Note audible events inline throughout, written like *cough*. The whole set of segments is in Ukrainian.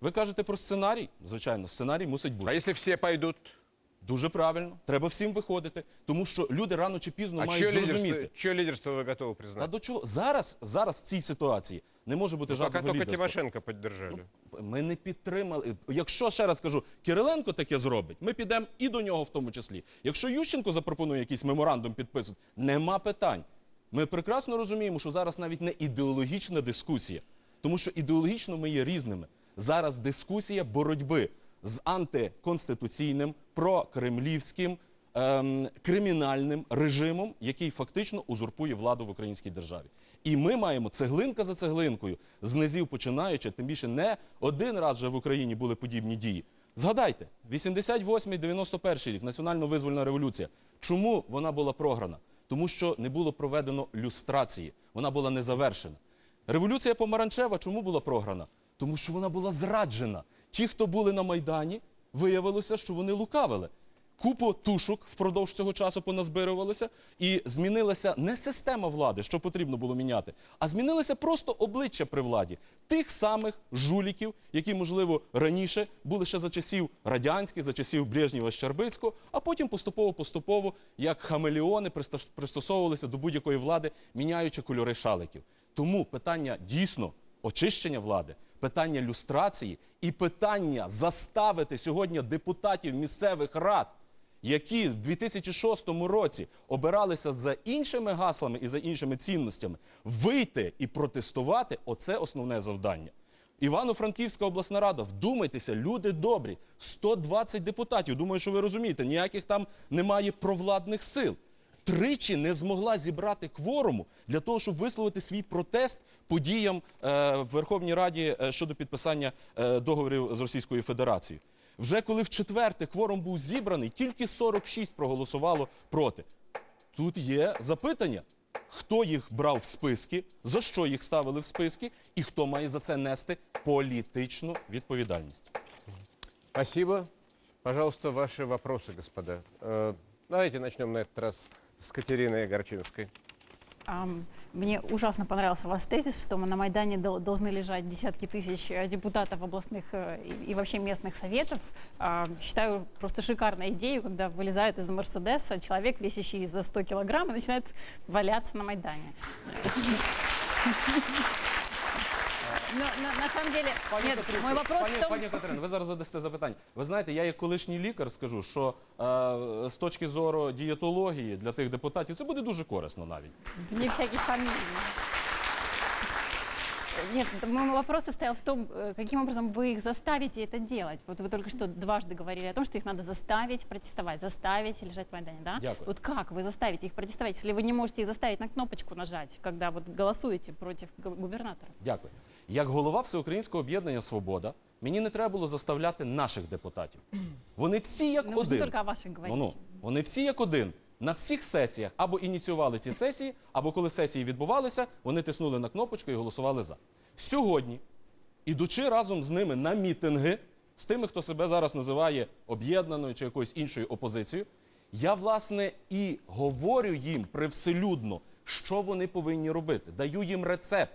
Ви кажете про сценарій? Звичайно, сценарій мусить бути. А если все пойдут? Дуже правильно. Треба всім виходити, тому що люди рано чи пізно А мають лидерство, зрозуміти. чье лидерство вы готовы Та до чого зараз, зараз в цій ситуації не може бути Пока жодного лідерства. Тимошенко поддержали. Ми не підтримали. Якщо ще раз кажу, Кириленко таке зробить, ми підемо і до нього в тому числі. Якщо Ющенко запропонує якийсь меморандум підписувати, нема питань. Ми прекрасно розуміємо, що зараз навіть не ідеологічна дискусія, тому що ідеологічно ми є різними. Зараз дискусія боротьби з антиконституційним, прокремлівським, ем, кримінальним режимом, який фактично узурпує владу в українській державі. І ми маємо цеглинка за цеглинкою, з низів починаючи, тим більше не один раз вже в Україні були подібні дії. Згадайте, 88-91 рік, національно-визвольна революція. Чому вона була програна? Тому що не було проведено люстрації, вона була не завершена. Революція помаранчева чому була програна? Тому що вона була зраджена. Ті, хто були на Майдані, виявилося, що вони лукавили. Купу тушок впродовж цього часу поназбирувалося, і змінилася не система влади, що потрібно було міняти, а змінилося просто обличчя при владі тих самих жуліків, які, можливо, раніше були ще за часів радянських, за часів Брежнєва Щербицького, а потім поступово-поступово, як хамелеони, пристосовувалися до будь-якої влади, міняючи кольори шаликів. Тому питання дійсно очищення влади, питання люстрації і питання заставити сьогодні депутатів місцевих рад, які в 2006 році обиралися за іншими гаслами і за іншими цінностями, вийти і протестувати оце основне завдання. Івано-Франківська обласна рада, вдумайтеся, люди добрі, 120 депутатів. Думаю, що ви розумієте, ніяких там немає провладних сил Тричі не змогла зібрати кворуму для того, щоб висловити свій протест подіям е, в Верховній Раді е, щодо підписання е, договорів з Російською Федерацією. Вже коли в четверте кворум був зібраний, тільки 46 проголосувало проти. Тут є запитання, хто їх брав в списки, за що їх ставили в списки, і хто має за це нести політичну відповідальність. Спасибо. Пожалуйста, ваши вопросы, господа. Э, Давайте начнем на этот раз с Катерины Горчинской. Ам, Мне ужасно понравился ваш тезис, что мы на Майдане дол- должны лежать десятки тысяч э, депутатов областных э, и и вообще местных советов. А, Считаю просто шикарной идею, когда вылезает из Мерседеса человек, весящий за 100 килограмм, и начинает валяться на Майдане. Но на, на самом деле, нет, мой вопрос пані, в том, пані Катерино, ви зараз *laughs* задасте запитання. Ви знаєте, я як колишній лікар скажу, що е, з точки зору дієтології для тих депутатів це буде дуже корисно навіть. вне всяких сомнений. Нет, мой вопрос состоял в том, э, каким образом вы их заставите это делать. Вот вы только что дважды говорили о том, что их надо заставить протестовать, заставить лежать в Майдане, да? Дякую. Вот как вы заставите их протестовать, если вы не можете их заставить на кнопочку нажать, когда вот голосуете против гу- губернатора? Дякую. Як голова Всеукраїнського об'єднання Свобода, мені не треба було заставляти наших депутатів. Вони всі як Ну, один. только о ваших говорите. Ну, ну, вони всі як один. На всіх сесіях або ініціювали ці сесії, або коли сесії відбувалися, вони тиснули на кнопочку і голосували за. Сьогодні, ідучи разом з ними на мітинги, з тими, хто себе зараз називає об'єднаною чи якоюсь іншою опозицією, я, власне, і говорю їм привселюдно, що вони повинні робити. Даю їм рецепт.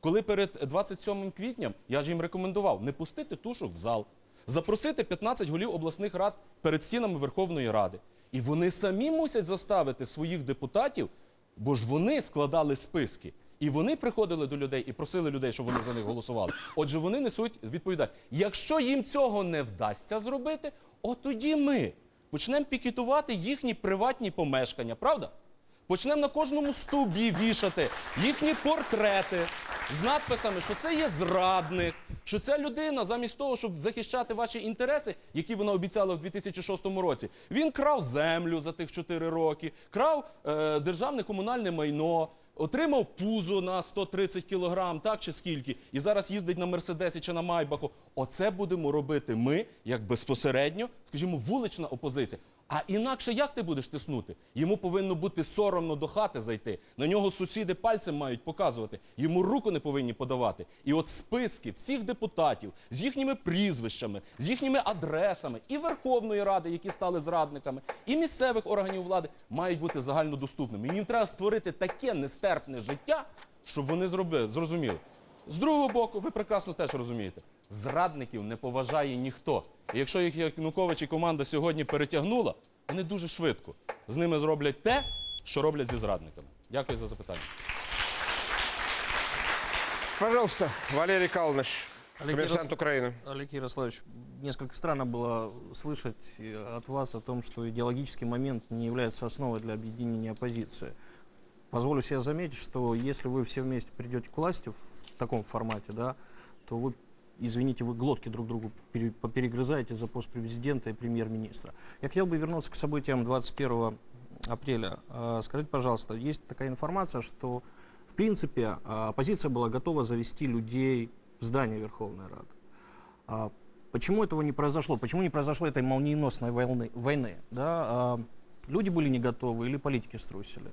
Коли перед 27 квітням я ж їм рекомендував не пустити тушок в зал, запросити 15 голів обласних рад перед стінами Верховної Ради. І вони самі мусять заставити своїх депутатів, бо ж вони складали списки. І вони приходили до людей і просили людей, щоб вони за них голосували. Отже, вони несуть відповідальність. Якщо їм цього не вдасться зробити, от тоді ми почнемо пікетувати їхні приватні помешкання, правда? Почнемо на кожному стовбі вішати їхні портрети з надписами, що це є зрадник, що ця людина, замість того, щоб захищати ваші інтереси, які вона обіцяла в 2006 році, він крав землю за тих 4 роки, крав е, державне комунальне майно. Отримав пузо на 130 кілограм, так чи скільки, і зараз їздить на Мерседесі чи на Майбаху. Оце будемо робити ми, як безпосередньо, скажімо, вулична опозиція. А інакше як ти будеш тиснути? Йому повинно бути соромно до хати зайти. На нього сусіди пальцем мають показувати. Йому руку не повинні подавати. І от списки всіх депутатів з їхніми прізвищами, з їхніми адресами і Верховної Ради, які стали зрадниками, і місцевих органів влади мають бути загальнодоступними. І їм треба створити таке нестерпне життя, щоб вони зробили, зрозуміли. З другого боку, ви прекрасно теж розумієте, зрадників не поважає ніхто. І якщо їх Янукович і команда сьогодні перетягнула, вони дуже швидко з ними зроблять те, що роблять зі зрадниками. Дякую за запитання. Пожалуйста, Валерий Калныш, Олег коммерсант Ярос- Украины. Олег Ярославович, несколько странно было слышать э, от вас о том, что идеологический момент не является основой для объединения оппозиции. Позволю себе заметить, что если вы все вместе придете к власти в таком формате, да, то вы, извините, вы глотки друг другу пере- поперегрызаете за пост президента и премьер-министра. Я хотел бы вернуться к событиям 21 апреля. А, Скажите, пожалуйста, есть такая информация, что в принципе а, оппозиция была готова завести людей в здание Верховной Рады. А почему этого не произошло? Почему не произошло этой молниеносной войны? войны да? Люди были не готовы или политики струсили?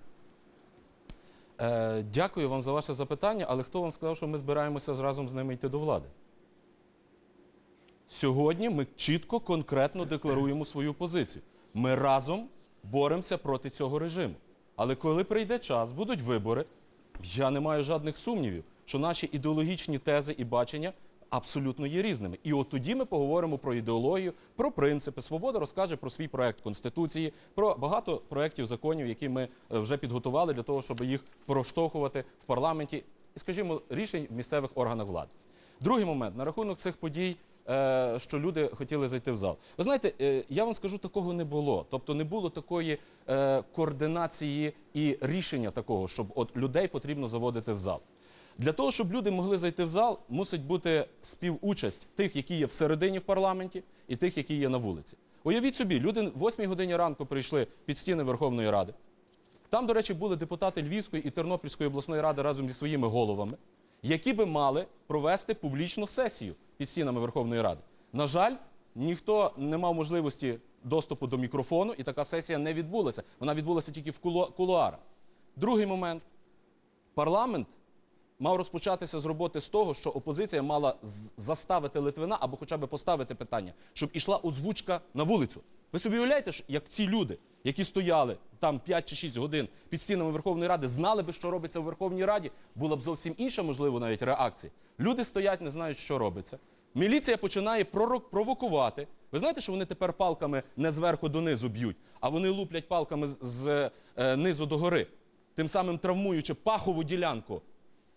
Е, дякую вам за ваше запитання, але хто вам сказав, що ми збираємося разом з ними йти до влади? Сьогодні ми чітко, конкретно декларуємо свою позицію. Ми разом боремося проти цього режиму. Але коли прийде час, будуть вибори, я не маю жодних сумнівів, що наші ідеологічні тези і бачення абсолютно є різними. І от тоді ми поговоримо про ідеологію, про принципи. Свобода розкаже про свій проект конституції, про багато проєктів законів, які ми е, вже підготували для того, щоб їх проштовхувати в парламенті і, скажімо, рішень в місцевих органах влади. Другий момент на рахунок цих подій. Е, Що люди хотіли зайти в зал. Ви знаєте, е, я вам скажу, такого не було. Тобто не було такої е, координації і рішення такого, щоб от людей потрібно заводити в зал. Для того, щоб люди могли зайти в зал, мусить бути співучасть тих, які є всередині в парламенті, і тих, які є на вулиці. Уявіть собі, люди в 8 годині ранку прийшли під стіни Верховної Ради. Там, до речі, були депутати Львівської і Тернопільської обласної ради разом зі своїми головами, які би мали провести публічну сесію під стінами Верховної Ради. На жаль, ніхто не мав можливості доступу до мікрофону, і така сесія не відбулася. Вона відбулася тільки в кулу- кулуарах. Другий момент парламент мав розпочатися з роботи з того, що опозиція мала заставити Литвина або хоча б поставити питання, щоб ішла озвучка на вулицю. Ви собі уявляєте, як ці люди, які стояли там 5 чи 6 годин під стінами Верховної Ради, знали би, що робиться в Верховній Раді, була б зовсім інша, можливо, навіть реакція. Люди стоять, не знають, що робиться. Міліція починає пророк- провокувати. Ви знаєте, що вони тепер палками не зверху донизу б'ють, а вони луплять палками з, з е, низу до гори, тим самим травмуючи пахову ділянку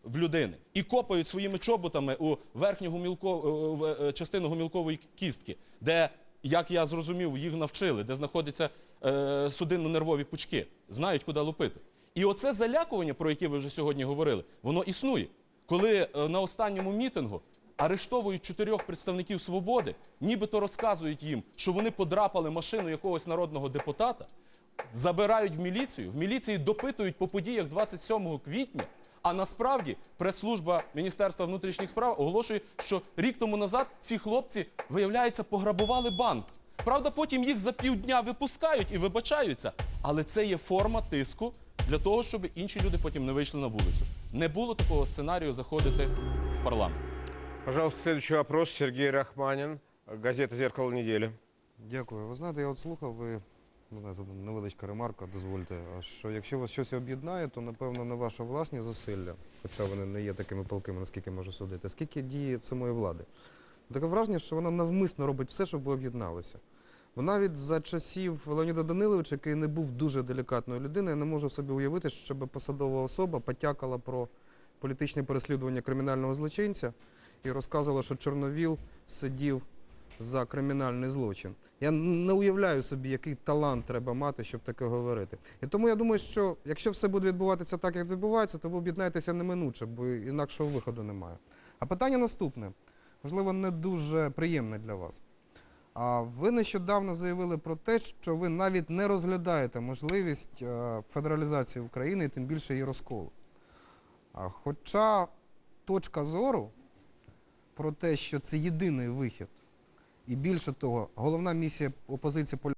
в людини і копають своїми чоботами у верхню гумілко, е, частину гумілкової кістки, де, як я зрозумів, їх навчили, де знаходяться е, судинно-нервові пучки, знають, куди лупити. І оце залякування, про яке ви вже сьогодні говорили, воно існує. Коли е, на останньому мітингу арештовують чотирьох представників свободи, нібито розказують їм, що вони подрапали машину якогось народного депутата, забирають в міліцію, в міліції допитують по подіях 27 квітня. А насправді прес-служба Міністерства внутрішніх справ оголошує, що рік тому назад ці хлопці, виявляється, пограбували банк. Правда, потім їх за півдня випускають і вибачаються. Але це є форма тиску для того, щоб інші люди потім не вийшли на вулицю. Не було такого сценарію заходити в парламент. Пожалуйста, следующий вопрос. Сергей Рахманин, газета «Зеркало недели». Дякую. Ви знаєте, я от слухав, ви не знаю, це невеличка ремарка, дозвольте. Що якщо вас щось об'єднає, то напевно не ваші власні зусилля, хоча вони не є такими палкими, наскільки можу судити, скільки дії самої влади. Таке враження, що вона навмисно робить все, щоб ви об'єдналися. Бо навіть за часів Леоніда Даниловича, який не був дуже делікатною людиною, я не можу собі уявити, щоб посадова особа потякала про політичне переслідування кримінального злочинця і розказувала, що Чорновіл сидів за кримінальний злочин. Я не уявляю собі, який талант треба мати, щоб таке говорити. І тому я думаю, що якщо все буде відбуватися так, як відбувається, то ви об'єднаєтеся неминуче, бо інакшого виходу немає. А питання наступне, можливо, не дуже приємне для вас. А ви нещодавно заявили про те, що ви навіть не розглядаєте можливість е, федералізації України і тим більше її розколу. Хоча точка зору про те, що це єдиний вихід, і більше того, головна місія опозиції полягає